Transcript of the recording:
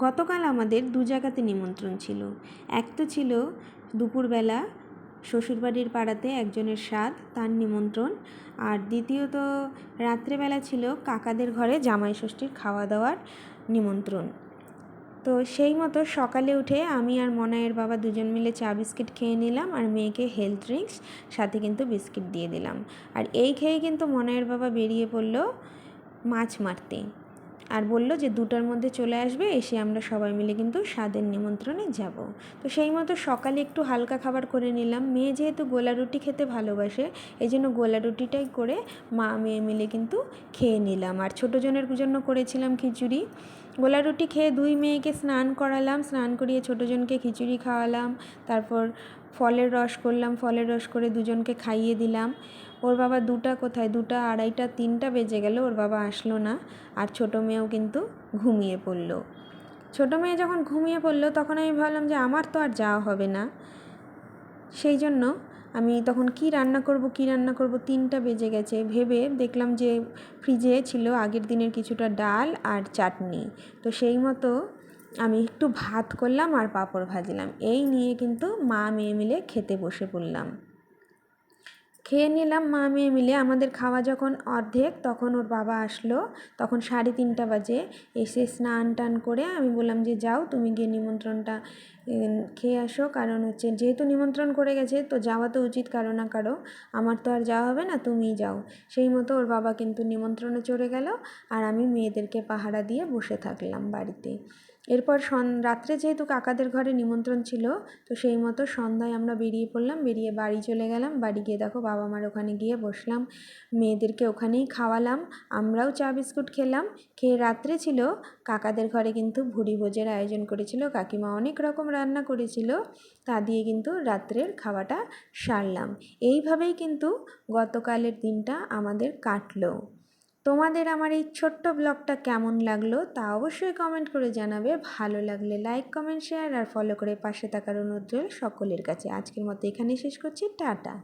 গতকাল আমাদের দু জায়গাতে নিমন্ত্রণ ছিল। এক তো ছিল দুপুরবেলা শ্বশুরবাড়ির পাড়াতে একজনের স্বাদ তার নিমন্ত্রণ। আর দ্বিতীয়ত রাত্রেবেলা ছিল কাকাদের ঘরে জামাই ষষ্ঠীর খাওয়া দাওয়ার নিমন্ত্রণ। তো সেই মতো সকালে উঠে আমি আর মনায়ের বাবা দুজন মিলে চা বিস্কিট খেয়ে নিলাম আর মেয়েকে হেলথ ড্রিঙ্কস, সাথে কিন্তু বিস্কিট দিয়ে দিলাম। আর এই খেয়ে কিন্তু মনায়ের বাবা বেরিয়ে পড়ল মাছ মারতে। আর বলল যে দুটার মধ্যে চলে আসবে, এসে আমরা সবাই মিলে কিন্তু স্বাদের নিমন্ত্রণে যাব। তো সেই মতো সকালে একটু হালকা খাবার করে নিলাম। মেয়ে যেহেতু গোলা রুটি খেতে ভালোবাসে এই জন্য গোলা রুটিটাই করে মা মেয়ে মিলে কিন্তু খেয়ে নিলাম। আর ছোটো জনের জন্য করেছিলাম খিচুড়ি। গোলা রুটি খেয়ে দুই মেয়েকে স্নান করালাম, স্নান করিয়ে ছোটোজনকে খিচুড়ি খাওয়ালাম, তারপর ফলের রস করলাম, ফলের রস করে দুজনকে খাইয়ে দিলাম। ওর বাবা দুটা কোথায়? দুটা আড়াইটা, তিনটা বেজে গেল, ওর বাবা আসলো না, আর ছোটো মেয়েও কিন্তু ঘুমিয়ে পড়ল। ছোটো মেয়ে যখন ঘুমিয়ে পড়ল, তখন আমি ভাবলাম যে আমার তো আর যাওয়া হবে না। সেই জন্য আমি তখন কি রান্না করব, কি রান্না করব, তিনটা বেজে গেছে। ভেবে দেখলাম যে ফ্রিজে ছিল আগের দিনের কিছুটা ডাল আর চাটনি। তো সেই মতো আমি একটু ভাত করলাম আর পাঁপড় ভাজলাম। এই নিয়ে কিন্তু মা মেয়ে মিলে খেতে বসে পড়লাম। খেয়ে নিলাম মা মেয়ে মিলে। আমাদের খাওয়া যখন অর্ধেক, তখন ওর বাবা আসলো। তখন সাড়ে তিনটা বাজে। এসে স্নান টান করে আমি বললাম যে, যাও, তুমি গিয়ে নিমন্ত্রণটা খেয়ে আসো। কারণ হচ্ছে যেহেতু নিমন্ত্রণ করে গেছে, তো যাওয়া তো উচিত কারও না কারও। আমার তো আর যাওয়া হবে না তুমিই যাও। সেই মতো ওর বাবা কিন্তু নিমন্ত্রণে চড়ে গেল আর আমি মেয়েদেরকে পাহারা দিয়ে বসে থাকলাম বাড়িতে। এরপর সন, রাত্রে যেহেতু কাকাদের ঘরে নিমন্ত্রণ ছিল, তো সেই মতো সন্ধ্যায় আমরা বেরিয়ে পড়লাম, বেরিয়ে বাড়ি চলে গেলাম। বাড়ি গিয়ে দেখো বাবা মার ওখানে গিয়ে বসলাম। মেয়েদেরকে ওখানেই খাওয়ালাম, আমরাও চা বিস্কুট খেলাম। খেয়ে রাত্রে ছিল, কাকাদের ঘরে কিন্তু ভুরি ভোজের আয়োজন করেছিল। কাকিমা অনেক রকম রান্না করেছিল, তা দিয়ে কিন্তু রাত্রের খাওয়াটা সারলাম। এইভাবেই কিন্তু গতকালের দিনটা আমাদের কাটলো। তোমাদের আমার এই ছোট্ট ব্লগটা কেমন লাগল তা অবশ্যই কমেন্ট করে জানাবে। ভালো লাগলে লাইক কমেন্ট শেয়ার আর ফলো করে পাশে থাকার অনুরোধ সকলের কাছে। আজকের মতো এখানেই শেষ করছি। টাটা।